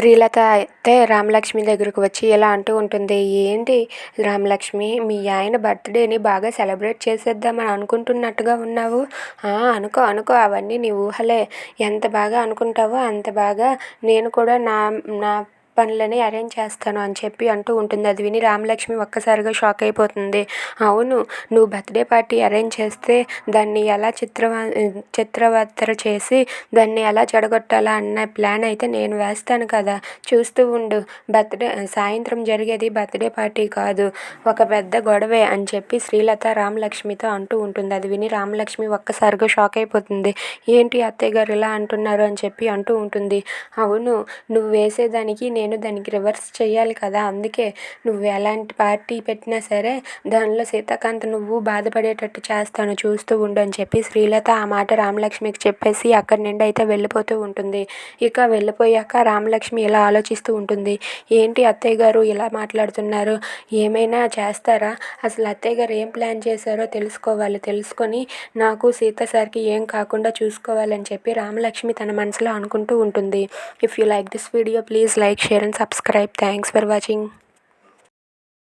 శ్రీలత అయితే రామలక్ష్మి దగ్గరకు వచ్చి ఇలా అంటూ ఉంటుంది ఏంటి రామలక్ష్మి మీ ఆయన బర్త్డేని బాగా సెలబ్రేట్ చేసేద్దామని అనుకుంటున్నట్టుగా ఉన్నావు? అనుకో అనుకో అవన్నీ నీ ఊహలే. ఎంత బాగా అనుకుంటావో అంత బాగా నేను కూడా నా నా పనులని అరేంజ్ చేస్తాను అని చెప్పి అంటూ ఉంటుంది. అది విని రామలక్ష్మి ఒక్కసారిగా షాక్ అయిపోతుంది. అవును నువ్వు బర్త్డే పార్టీ అరేంజ్ చేస్తే దాన్ని ఎలా చిత్రవా చిత్రవత్తర చేసి దాన్ని ఎలా చెడగొట్టాలా అన్న ప్లాన్ అయితే నేను వేస్తాను కదా. చూస్తూ ఉండు. బర్త్డే సాయంత్రం జరిగేది బర్త్డే పార్టీ కాదు. ఒక పెద్ద గొడవే అని చెప్పి శ్రీలత రామలక్ష్మితో అంటూ ఉంటుంది. అది విని రామలక్ష్మి ఒక్కసారిగా షాక్ అయిపోతుంది. ఏంటి అత్తయ్య గారు ఇలా అంటున్నారు అని చెప్పి అంటూ ఉంటుంది. అవును నువ్వు వేసేదానికి నేను నేను దానికి రివర్స్ చేయాలి కదా. అందుకే నువ్వు ఎలాంటి పార్టీ పెట్టినా సరే దానిలో సీతాకాంత్ నువ్వు బాధపడేటట్టు చేస్తాను చూస్తూ ఉండు అని చెప్పి శ్రీలత ఆ మాట రామలక్ష్మికి చెప్పేసి అక్కడి నుండి అయితే వెళ్ళిపోతూ ఉంటుంది. ఇక వెళ్ళిపోయాక రామలక్ష్మి ఇలా ఆలోచిస్తూ ఉంటుంది. ఏంటి అత్తయ్య గారు ఇలా మాట్లాడుతున్నారు? ఏమైనా చేస్తారా? అసలు అత్తయ్య గారు ఏం ప్లాన్ చేశారో తెలుసుకోవాలి. తెలుసుకొని నాకు సీత సార్కి ఏం కాకుండా చూసుకోవాలని చెప్పి రామలక్ష్మి తన మనసులో అనుకుంటూ ఉంటుంది. If you like this video please like share share and subscribe. Thanks for watching.